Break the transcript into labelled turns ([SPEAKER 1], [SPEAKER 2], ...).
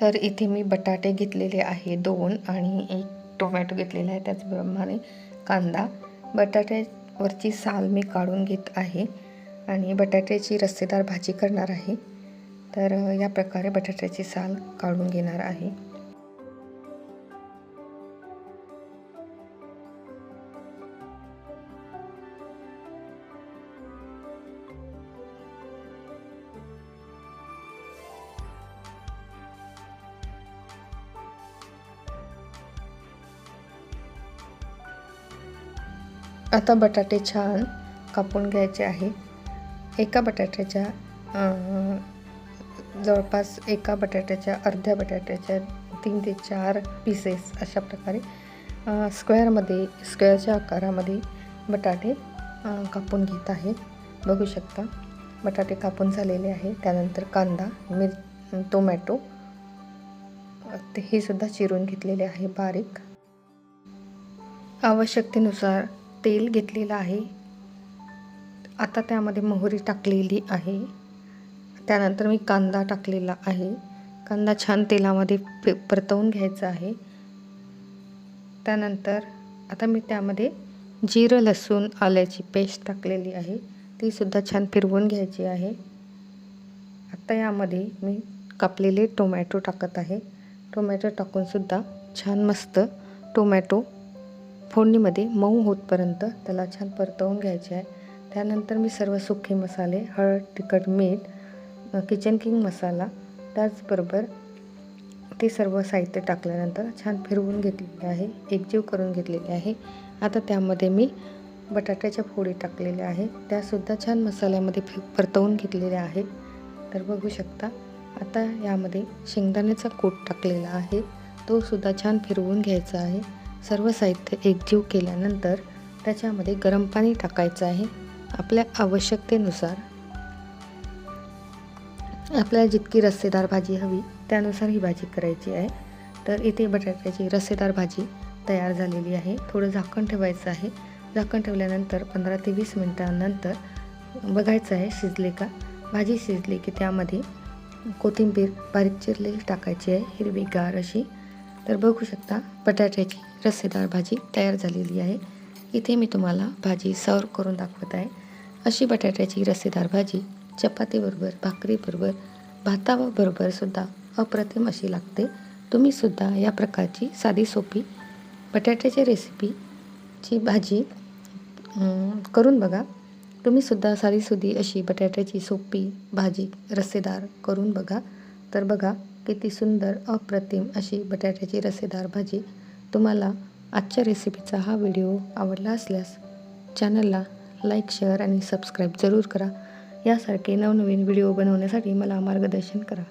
[SPEAKER 1] तर इथे मी बटाटे घेतलेले आहे दोन आणि एक टोमॅटो घेतलेला आहे त्याचप्रमाणे कांदा. बटाट्यावरची साल मी काढून घेत आहे आणि बटाट्याची रस्सेदार भाजी करणार आहे. तर या प्रकारे बटाट्याची साल काढून घेणार आहे. आता बटाटे छान कापून घ्यायचे आहे. एका बटाट्याच्या जवळपास एका बटाट्याच्या अर्ध्या बटाट्याच्या तीन ते चार पीसेस अशा प्रकारे स्क्वेअरमध्ये स्क्वेअरच्या आकारामध्ये बटाटे कापून घेत आहे. बघू शकता बटाटे कापून झालेले आहे. त्यानंतर कांदा मिर टोमॅटो हे सुद्धा चिरून घेतलेले आहे बारीक. आवश्यकतेनुसार तेल घेतलेलं आहे. आता त्यामध्ये मोहरी टाकलेली आहे. त्यानंतर मी कांदा टाकलेला आहे. कांदा छान तेलामध्ये पे परतवून घ्यायचा आहे. त्यानंतर आता मी त्यामध्ये जिरं लसूण आल्याची पेस्ट टाकलेली आहे. तीसुद्धा छान फिरवून घ्यायची आहे. आता यामध्ये मी कापलेले टोमॅटो टाकत आहे. टोमॅटो टाकूनसुद्धा छान मस्त टोमॅटो फोडणीमध्ये मऊ होतपर्यंत त्याला छान परतवून घ्यायचे आहे. त्यानंतर मी सर्व सुखे मसाले हळद तिखट मीठ किचन किंग मसाला त्याचबरोबर ते सर्व साहित्य टाकल्यानंतर छान फिरवून घेतलेले आहे एकजीव करून घेतलेले आहे. आता त्यामध्ये मी बटाट्याच्या फोडी टाकलेल्या आहे. त्यासुद्धा छान मसाल्यामध्ये फि परतवून घेतलेल्या आहे तर बघू शकता आता यामध्ये शेंगदाण्याचा कूट टाकलेला आहे. तो सुद्धा छान फिरवून घ्यायचा आहे. सर्व साहित्य एकजीव केल्यानंतर त्याच्यामध्ये गरम पाणी टाकायचं आहे आपल्या आवश्यकतेनुसार. आपल्याला जितकी रस्सेदार भाजी हवी त्यानुसार ही भाजी करायची आहे. तर इथे बटाट्याची रस्सेदार भाजी तयार झालेली आहे. थोडं झाकण ठेवायचं आहे. झाकण ठेवल्यानंतर पंधरा ते वीस मिनटानंतर बघायचं आहे शिजले का? भाजी शिजली की त्यामध्ये कोथिंबीर बारीक चिरलेली टाकायची आहे. हिरवीगार अशी तर बघू शकता बटाट्याची रस्सेदार भाजी तयार झालेली आहे. इथे मी तुम्हाला भाजी सर्व करून दाखवत आहे. अशी बटाट्याची रस्सेदार भाजी चपातीबरोबर भाकरीबरोबर भाताबरोबर सुद्धा अप्रतिम अशी लागते. तुम्हीसुद्धा या प्रकारची साधी सोपी बटाट्याची रेसिपीची भाजी करून बघा. तुम्हीसुद्धा साधीसुधी अशी बटाट्याची सोपी भाजी रस्सेदार करून बघा. तर बघा किती सुंदर अप्रतिम अशी बटाट्याची रसेदार भाजी तुम्हाला आजच्या रेसिपीचा हा व्हिडिओ आवडला असल्यास चॅनलला लाईक शेअर आणि सबस्क्राईब जरूर करा. यासारखे नवनवीन व्हिडिओ बनवण्यासाठी मला मार्गदर्शन करा.